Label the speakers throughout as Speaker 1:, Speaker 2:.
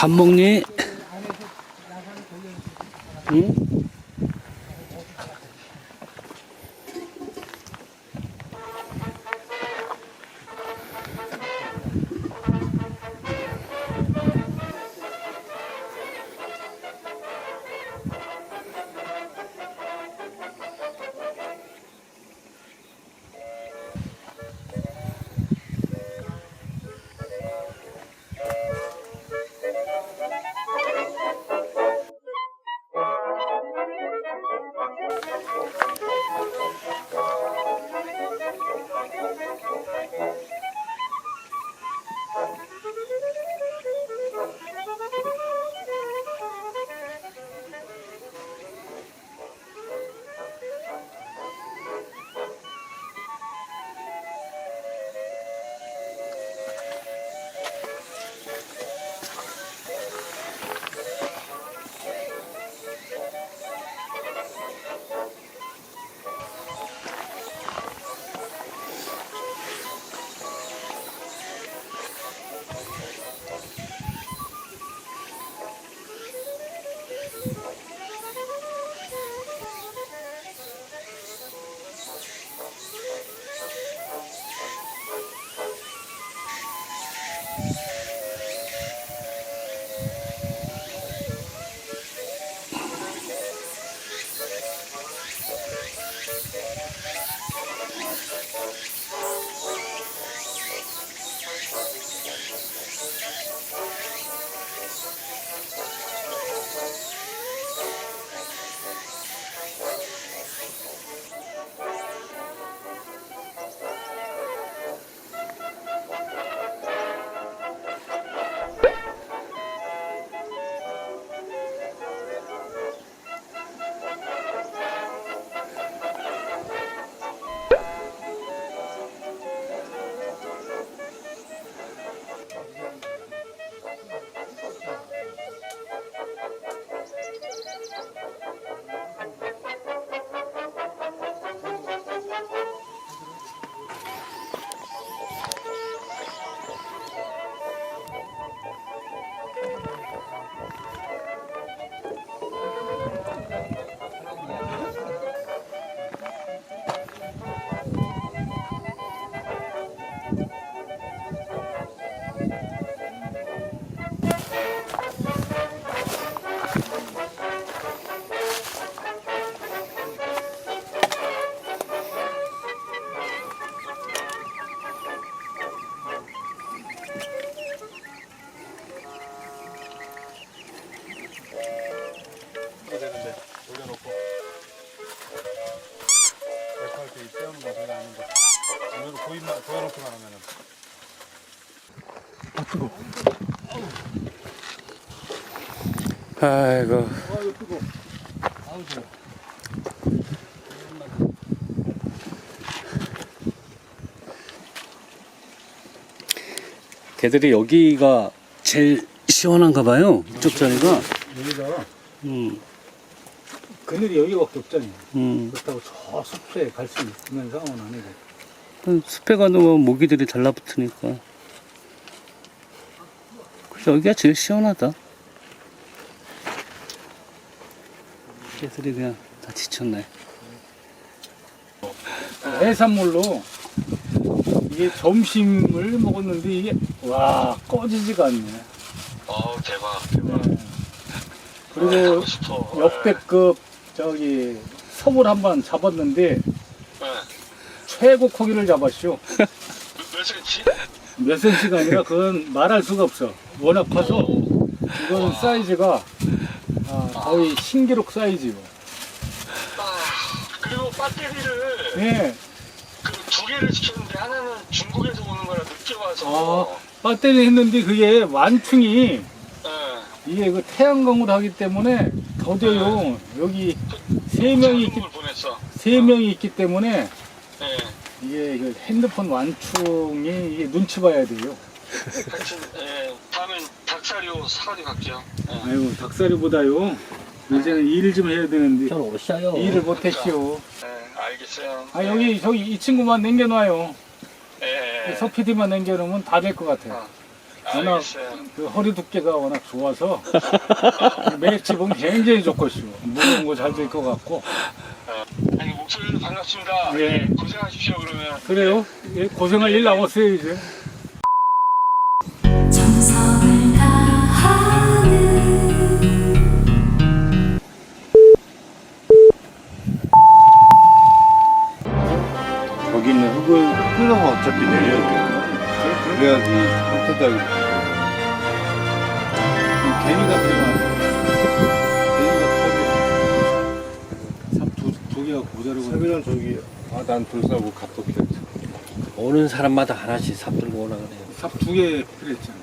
Speaker 1: 밥 먹니? 응?
Speaker 2: 아.
Speaker 1: 아이고. 걔들이 여기가 제일 시원한가 봐요 이쪽 자리가
Speaker 2: 여기가
Speaker 1: 음,
Speaker 2: 그늘이 여기밖에 없잖아요.
Speaker 1: 음.
Speaker 2: 그렇다고 저 숲에 갈 수 있는 상황은 아니고.
Speaker 1: 숲에 가면 모기들이 달라붙으니까 여기가 제일 시원하다 걔들이 그냥 다 지쳤네
Speaker 2: 해산물로 이게 점심을 먹었는데 이게 와 꺼지지가 않네.
Speaker 3: 어 대박 대박
Speaker 2: 네. 그리고
Speaker 3: 싶어
Speaker 2: 역대급 저기 서울 한번 잡았는데
Speaker 3: 네.
Speaker 2: 최고 크기를 잡았쇼.
Speaker 3: 몇 cm?
Speaker 2: 몇 센치가 아니라 그건 말할 수가 없어. 워낙 커서 이거는 사이즈가 아, 거의 신기록 사이즈요.
Speaker 3: 아, 그리고 배터리를
Speaker 2: 예.
Speaker 3: 그 두 개를 시켰는데 하나는 중국에서 오는 거라 늦게 와서
Speaker 2: 아, 배터리 했는데 그게 완충이
Speaker 3: 예.
Speaker 2: 이게 그 태양광으로 하기 때문에 더뎌요. 여기 세 명이 있기
Speaker 3: 걸 보냈어
Speaker 2: 세 명이 있기 때문에
Speaker 3: 예.
Speaker 2: 이게 그 핸드폰 완충이 이게 눈치 봐야 돼요.
Speaker 3: 하여튼 예. 닭사료 사가지고 갈게요 예.
Speaker 2: 아유 닭사리보다요. 이제는 일을 좀 해야 되는데
Speaker 1: 오셔요
Speaker 2: 일을 못했시오.
Speaker 3: 예, 알겠어요
Speaker 2: 아 여기 저기 이 친구만 남겨놔요.
Speaker 3: 예. 예.
Speaker 2: 서 PD만 남겨놓으면 다 될 것 같아요.
Speaker 3: 어.
Speaker 2: 워낙
Speaker 3: 알겠어요.
Speaker 2: 그 허리 두께가 워낙 좋아서 매집은 굉장히 좋겠어요. 무거운 거 잘 될 것 같고.
Speaker 3: 아니, 목소리도 반갑습니다.
Speaker 2: 예.
Speaker 3: 예. 고생하십시오, 그러면.
Speaker 2: 그래요? 예, 고생할 일 남았어요 이제. 두 고자르고.
Speaker 4: 세빈은 저기 아난 돌사고 갔었대.
Speaker 1: 오는 사람마다 하나씩 삽 들고 오라 그래요.
Speaker 2: 삽 두 개 필요했잖아.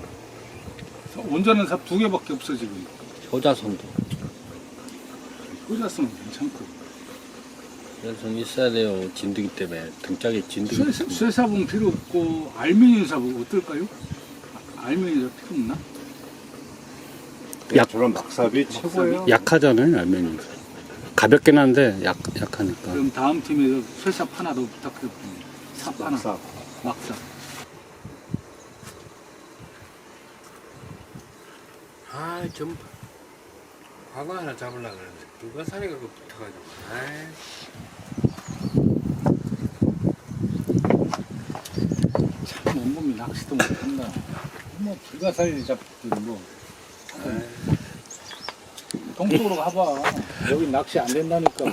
Speaker 2: 온전한 삽 두 개밖에 없어 지금.
Speaker 1: 효자손도.
Speaker 2: 꽂았으면 괜찮고.
Speaker 1: 효자손 있어야 돼요. 진드기 때문에. 등짝에 진드기.
Speaker 2: 쇠- 쇠삽은 필요 없고 알미늄 삽은 어떨까요? 아, 알미늄 삽 필요 없나?
Speaker 4: 약 저런 막삽이 최고예요.
Speaker 1: 약하잖아요, 알맹이. 가 볍긴 한데 약, 약하니까.
Speaker 2: 그럼 다음 팀에서 쇠삽 하나 더 부탁드립니다. 삽 하나.
Speaker 4: 막삽.
Speaker 2: 막삽.
Speaker 1: 아, 좀 광어 하나 잡으려고 그러는데 누가 산에 가고 붙어가지고. 아이.
Speaker 2: 참 온몸이 낚시도 못한다. 뭐 불가사리 잡든 뭐. 동쪽으로 가봐. 여기 낚시 안 된다니까.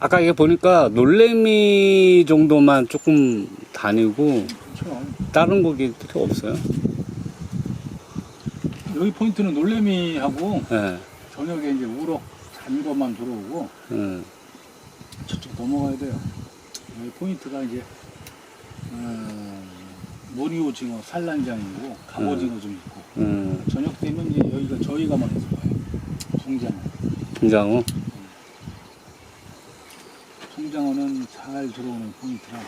Speaker 1: 아까 이게 보니까 놀래미 정도만 조금 다니고
Speaker 2: 그렇죠.
Speaker 1: 다른 고기들이 없어요.
Speaker 2: 여기 포인트는 놀래미하고
Speaker 1: 예.
Speaker 2: 저녁에 이제 우럭 잔 것만 들어오고
Speaker 1: 예.
Speaker 2: 저쪽 넘어가야 돼요. 여기 포인트가 이제 어, 모리오징어 산란장이고 갑오징어 좀 있고
Speaker 1: 음,
Speaker 2: 저녁 되면 이제 여기가 저희가만 해서 봐요. 송장어.
Speaker 1: 김장어.
Speaker 2: 송장어는 잘 들어오는 포인트라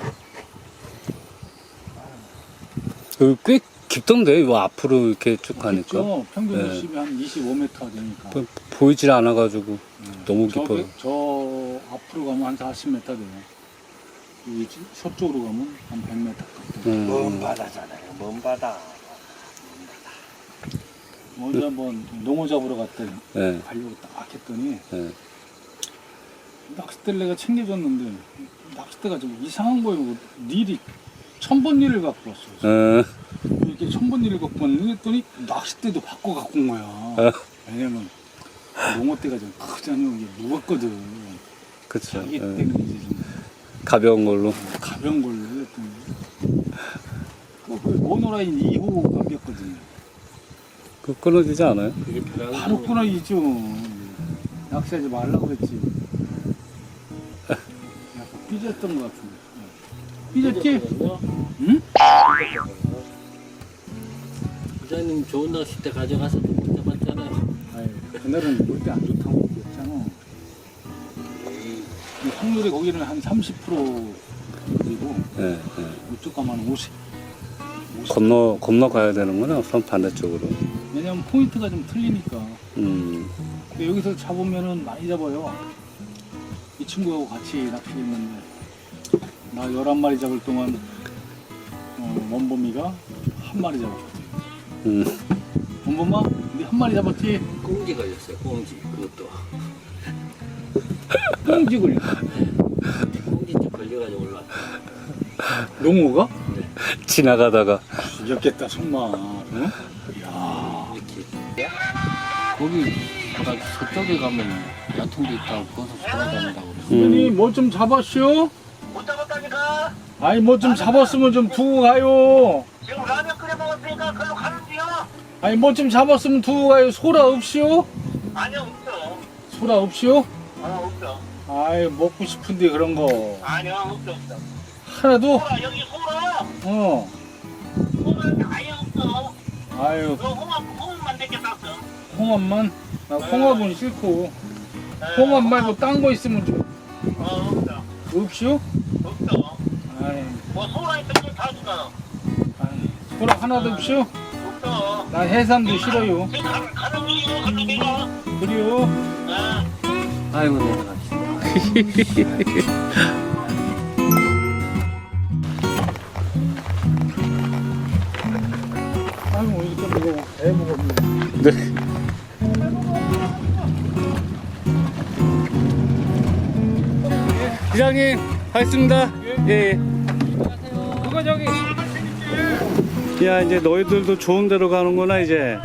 Speaker 1: 여기 꽤 깊던데, 이 앞으로 이렇게 쭉 가니까.
Speaker 2: 그렇죠. 평균
Speaker 1: 네.
Speaker 2: 수심이 한 25m 되니까
Speaker 1: 보- 보이질 않아가지고
Speaker 2: 음.
Speaker 1: 너무 깊어요.
Speaker 2: 저 앞으로 가면 한 40m 돼요. 이 서쪽으로 가면 한 100m 가까이.
Speaker 1: 음,
Speaker 4: 먼 바다잖아요. 먼 바다.
Speaker 2: 먼저 한번 농어 잡으러 갔더니
Speaker 1: 예,
Speaker 2: 가려고 딱 했더니
Speaker 1: 예.
Speaker 2: 낚싯대를 내가 챙겨줬는데 낚싯대가 좀 이상한 거예요. 닐이 천번 닐을 갖고 왔어요.
Speaker 1: 어,
Speaker 2: 이렇게 천번 닐을 갖고 왔는데 했더니 낚싯대도 바꿔 갖고 온 거야. 왜냐면 농어대가 좀 크잖아요. 이게 무겁거든.
Speaker 1: 그쵸.
Speaker 2: 자기
Speaker 1: 예.
Speaker 2: 때는 이제 좀
Speaker 1: 가벼운 걸로.
Speaker 2: 가벼운 걸로 했더니 그, 그 모노라인 2호 감겼거든요.
Speaker 1: 그 끊어지지 않아요?
Speaker 2: 바로 끊어지죠. 낚시하지 말라고 그랬지. 약간 삐졌던 것 같은데. 삐졌지? 응?
Speaker 5: 부장님 좋은 낚싯대 가져가서 못 잡았잖아요.
Speaker 2: 아이, 그날은 물때 안 좋다고 그랬잖아. 이 확률이 거기는 한 30% 그리고
Speaker 1: 예, 예.
Speaker 2: 이쪽 가면 한 50. 50.
Speaker 1: 건너, 건너 가야 되는구나, 선 반대쪽으로.
Speaker 2: 왜냐면 포인트가 좀 틀리니까.
Speaker 1: 음,
Speaker 2: 근데 여기서 잡으면은 많이 잡아요. 이 친구하고 같이 낚시했는데 나 11마리 잡을 동안 어, 원범이가 한 마리 잡았거든.
Speaker 1: 음.
Speaker 2: 원범아, 네 한 마리 잡았지?
Speaker 5: 꽁지 걸렸어요. 꽁지 그것도
Speaker 2: 꽁지 걸려.
Speaker 5: 꽁지집 걸려가지고 올라왔다.
Speaker 2: 농어가?
Speaker 1: 지나가다가.
Speaker 2: 죽였겠다, 정말. 응?
Speaker 5: 거기 바다 서쪽에 가면 야통도 있다고 거기서 돌아다닌다고.
Speaker 2: 선생님, 뭐좀 잡았쇼?
Speaker 3: 못 잡았다니까?
Speaker 2: 아니, 뭐 좀 잡았으면 좀 두고 가요.
Speaker 3: 지금 라면 끓여 먹었으니까 글로 가는데요?
Speaker 2: 아니, 뭐 좀 잡았으면 두고 가요. 소라 없쇼?
Speaker 3: 아니요, 없어.
Speaker 2: 소라 없쇼?
Speaker 3: 어, 없어.
Speaker 2: 아이, 먹고 싶은데 그런 거.
Speaker 3: 아니요, 없어, 없어.
Speaker 2: 하나도?
Speaker 3: 소라, 여기 소라!
Speaker 2: 어.
Speaker 3: 소라는 아예 없어.
Speaker 2: 아유,
Speaker 3: 너 홍합, 홍합만 땄어.
Speaker 2: 홍합만? 나 홍합은 싫고 홍합 말고 딴 거 있으면 좀
Speaker 3: 아, 없다.
Speaker 2: 없슈?
Speaker 3: 없다.
Speaker 2: 아이,
Speaker 3: 뭐 소라 있던 거다
Speaker 2: 주잖아. 아이, 소라 하나도 없슈?
Speaker 3: 없다.
Speaker 2: 나 해삼도 싫어요
Speaker 3: 아, 가는 길이 가는 중이야.
Speaker 2: 그래요?
Speaker 3: 아.
Speaker 5: 아이고 내가 아이고
Speaker 1: 이거 좀 이거 애 무겁네 네. 장님 하겠습니다. 예.
Speaker 6: 그거 저기
Speaker 1: 야 이제 너희들도 좋은 데로 가는구나 이제.